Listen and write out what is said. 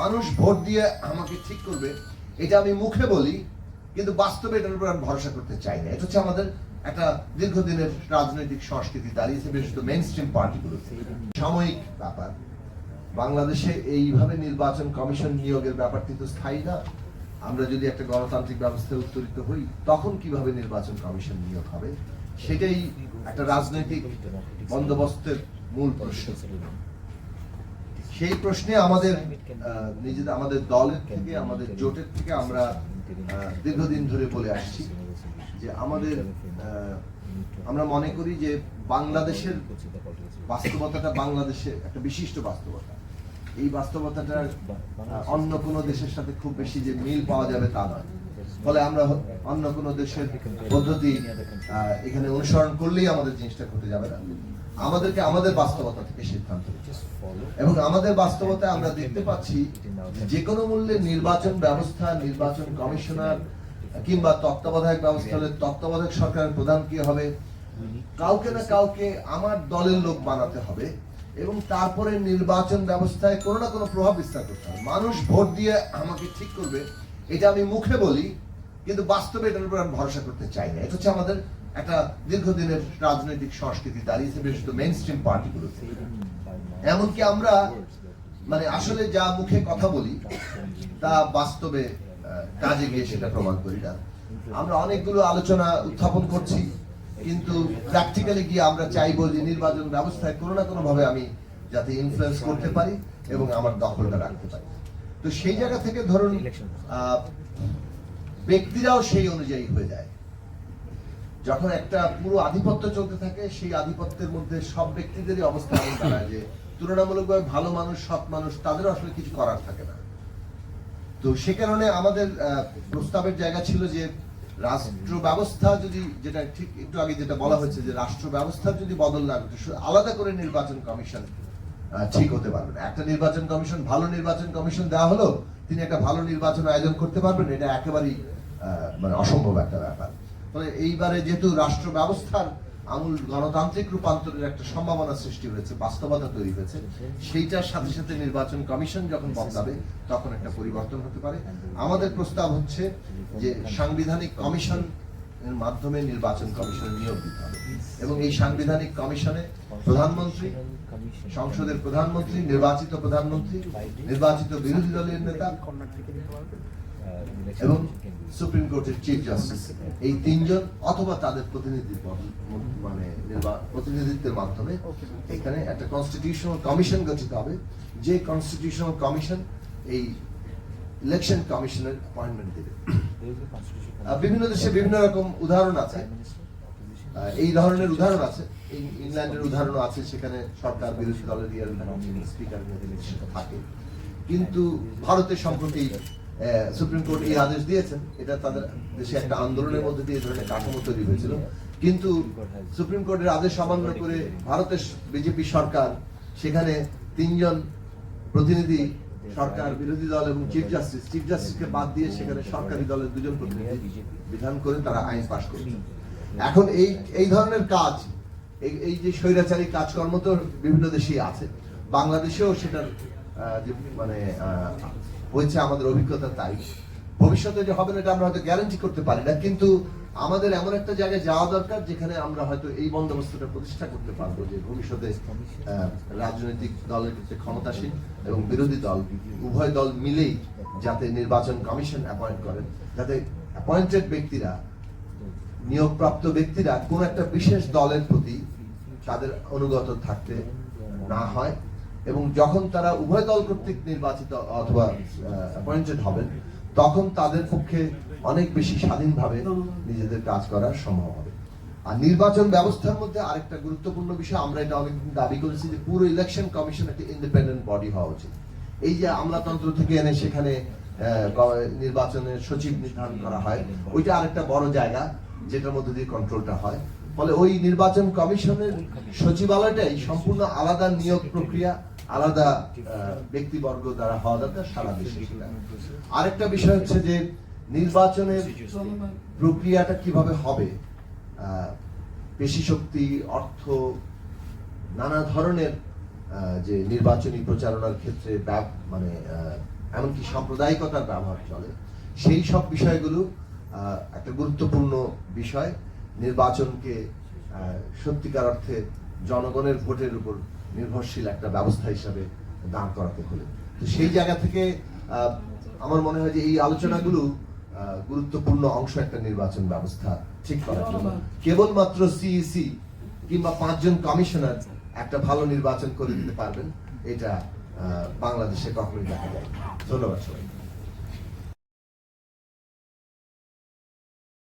মানুষ ভোট দিয়ে আমাকে ঠিক করবে, এটা আমি মুখে বলি, কিন্তু বাস্তবে এটার উপর আমি ভরসা করতে চাই না। এটা হচ্ছে আমাদের একটা দীর্ঘদিনের রাজনৈতিক সংস্কৃতি, দাঁড়িয়েছে বিশেষত মেন স্ট্রিম পার্টিগুলোতে সাময়িক ব্যাপার। বাংলাদেশে এইভাবে নির্বাচন কমিশন নিয়োগের ব্যাপারটি তো স্থায়ী না। আমরা যদি একটা গণতান্ত্রিক ব্যবস্থায় উত্তরিত হই, তখন কীভাবে নির্বাচন কমিশন নিয়োগ হবে? সেটাই একটা রাজনৈতিক বন্দোবস্তের মূল প্রশ্ন। সেই প্রশ্নে আমাদের নিজেদের আমাদের দলের থেকে আমাদের জোটের থেকে আমরা দীর্ঘদিন ধরে বলে আসছি যে আমাদের আহ, আমরা মনে করি যে বাংলাদেশের বাস্তবতাটা বাংলাদেশের একটা বিশিষ্ট বাস্তবতা। এই বাস্তবতাটার অন্য কোনো দেশের সাথে খুব বেশি যে মিল পাওয়া যাবে তা নয়। ফলে আমরা অন্য কোনো দেশের পদ্ধতি এখানে অনুসরণ করলেই আমাদের জিনিসটা ঘটে যাবে না। আমাদেরকে আমাদের বাস্তবতা থেকে সিদ্ধান্ত এবং আমাদের বাস্তবতায় আমরা দেখতে পাচ্ছি যে কোনো মূল্যে নির্বাচন ব্যবস্থা, নির্বাচন কমিশনার কিংবা তত্ত্বাবধায়ক ব্যবস্থা হলে তত্ত্বাবধায়ক সরকারের প্রধান কি হবে? কাউকে না কাউকে আমার দলের লোক বানাতে হবে। এবং তারপরে নির্বাচন ব্যবস্থায় কোনো না কোনো প্রভাব বিস্তার করতে হবে। মানুষ ভোট দিয়ে আমাকে ঠিক করবে, এটা আমি মুখে বলি, কিন্তু বাস্তবে এটার উপর আমি ভরসা করতে চাই না। এটা হচ্ছে আমাদের একটা দীর্ঘদিনের রাজনৈতিক সংস্কৃতি দাঁড়িয়েছে বিশেষত মেন স্ট্রিম পার্টিগুলোতে এমনকি আমরা মানে আসলে যা মুখে কথা বলি, তা বাস্তবে কাজে গিয়ে সেটা প্রমাণ করি না। আমরা অনেকগুলো আলোচনা উত্থাপন করছি কিন্তু প্র্যাকটিক্যালি গিয়ে আমরা চাইব যে নির্বাচন ব্যবস্থায় কোনো না কোনো ভাবে আমি যাতে ইনফ্লুয়েন্স করতে পারি এবং আমার দখলটা রাখতে পারি। তো সেই জায়গা থেকে ধরুন ব্যক্তিরাও সেই অনুযায়ী হয়ে যায়। যখন একটা পুরো আধিপত্য চলতে থাকে সেই আধিপত্যের মধ্যে সব ব্যক্তিদেরই অবস্থা এমন দাঁড়ায় যে তুলনামূলকভাবে ভালো মানুষ সৎ মানুষ তাদেরও আসলে কিছু করার থাকে না। তো সে কারণে আমাদের আহ, প্রস্তাবের জায়গা ছিল যে রাষ্ট্র ব্যবস্থা যদি যেটা ঠিক একটু আগে যেটা বলা হয়েছে যে রাষ্ট্র ব্যবস্থার যদি বদল না আলাদা করে নির্বাচন কমিশন ঠিক হতে পারবে না। একটা নির্বাচন কমিশন, ভালো নির্বাচন কমিশন দেওয়া হলো, তিনি একটা ভালো নির্বাচন আয়োজন করতে পারবেন, এটা একেবারেই মানে অসম্ভব একটা ব্যাপার। ফলে এইবারে যেহেতু রাষ্ট্র ব্যবস্থার আমূল গণতান্ত্রিক রূপান্তরের একটা সম্ভাবনা সৃষ্টি হয়েছে, বাস্তবতা তৈরি হয়েছে। সেইটার সাথে সাথে নির্বাচন কমিশন যখন বদলাবে, তখন একটা পরিবর্তন হতে পারে। আমাদের প্রস্তাব হচ্ছে যে সাংবিধানিক কমিশন এর মাধ্যমে নির্বাচন কমিশন নিয়োগ দিতে হবে। এবং এই সাংবিধানিক কমিশনে প্রধানমন্ত্রী, সংসদের প্রধানমন্ত্রী, নির্বাচিত প্রধানমন্ত্রী, নির্বাচিত বিরোধী দলের নেতা এবং সুপ্রিম কোর্টের চিফ জাস্টিস এই তিনজন অথবা তাদের প্রতিনিধি মানে প্রতিনিধিত্বের মাধ্যমে এখানে একটা কনস্টিটিউশনাল কমিশন গঠিত হবে। যে কনস্টিটিউশনাল কমিশন এই ইলেকশন কমিশনের অ্যাপয়েন্টমেন্ট দেবে। বিভিন্ন দেশে বিভিন্ন রকম উদাহরণ আছে। এই ধরনের উদাহরণ আছে। ইংল্যান্ডের উদাহরণ আছে সেখানে সরকার বিরোধী দলের ইয়ার স্পিকার থাকে। কিন্তু ভারতে সম্প্রতি সুপ্রিম কোর্ট এই আদেশ দিয়েছেন। এটা তাদের দেশে একটা আন্দোলনের মধ্যে দিয়ে ধরনের কাঠামো তৈরি হয়েছিল। কিন্তু সুপ্রিম কোর্টের আদেশ অমান্য করে ভারতের বিজেপি সরকার, সেখানে তিনজন প্রতিনিধি সরকার, বিরোধী দল এবং চিফ জাস্টিস চিফ জাস্টিসকে বাদ দিয়ে সেখানে সরকারি দলের দুজন প্রতিনিধি বিধান করে তারা আইন পাশ করেছে। এখন এই এই ধরনের কাজ, এই যে স্বৈরাচারী কাজকর্ম তো বিভিন্ন দেশেই আছে। বাংলাদেশেও সেটার মানে হয়েছে আমাদের অভিজ্ঞতা তাই। ভবিষ্যতে যে হবে না, এটা আমরা হয়তো গ্যারান্টি করতে পারি না, কিন্তু আমাদের এমন একটা জায়গায় যাওয়া দরকার, যেখানে আমরা হয়তো এই বন্দোবস্তটা প্রতিষ্ঠা করতে পারব, যে ভবিষ্যতে রাজনৈতিক দলের ক্ষেত্রে ক্ষমতাসীন এবং বিরোধী দল, উভয় দল মিলেই যাতে নির্বাচন কমিশন অ্যাপয়েন্ট করেন যাতে অ্যাপয়েন্টেড ব্যক্তিরা, নিয়োগপ্রাপ্ত ব্যক্তিরা কোন একটা বিশেষ দলের প্রতি তাদের অনুগত থাকতে না হয়। এবং যখন তারা উভয় দল কর্তৃক নির্বাচিত অথবা অ্যাপয়েন্টেড হবেন, তখন তাদের পক্ষে অনেক বেশি স্বাধীনভাবে নিজেদের কাজ করা সম্ভব হবে। আর নির্বাচন ব্যবস্থার মধ্যে আরেকটা গুরুত্বপূর্ণ বিষয়, আমরা এটা অনেকদিন দাবি করেছি যে পুরো ইলেকশন কমিশন একটা ইন্ডিপেন্ডেন্ট বডি হওয়া উচিত। এই যে আমলাতন্ত্র থেকে এনে সেখানে নির্বাচনের সচিব নির্ধারণ করা হয়, ওইটা আরেকটা বড় জায়গা যেটার মধ্যে দিয়ে কন্ট্রোলটা হয়। ফলে ওই নির্বাচন কমিশনের সচিবালয়টাই সম্পূর্ণ আলাদা নিয়োগ প্রক্রিয়া আলাদা ব্যক্তিবর্গ দ্বারা হওয়া দরকার, সারা দেশে। আরেকটা বিষয় হচ্ছে যে নির্বাচনের প্রক্রিয়াটা কীভাবে হবে পেশি শক্তি, অর্থ, নানা ধরনের যে নির্বাচনী প্রচারণার ক্ষেত্রে মানে এমনকি সাম্প্রদায়িকতার ব্যবহার চলে, সেই সব বিষয়গুলো একটা গুরুত্বপূর্ণ বিষয় নির্বাচনকে সত্যিকার অর্থে জনগণের ভোটের উপর নির্ভরশীল একটা ব্যবস্থা হিসাবে দাঁড় করাতে হলে। তো সেই জায়গা থেকে আমার মনে হয় যে এই আলোচনাগুলো গুরুত্বপূর্ণ অংশ একটা নির্বাচন ব্যবস্থা ঠিক করার জন্য। কেবলমাত্র সিইসি কিংবা পাঁচজন কমিশনার একটা ভালো নির্বাচন করে দিতে পারবেন এটা আহ, বাংলাদেশে কখনোই দেখা যায় ধন্যবাদ সবাই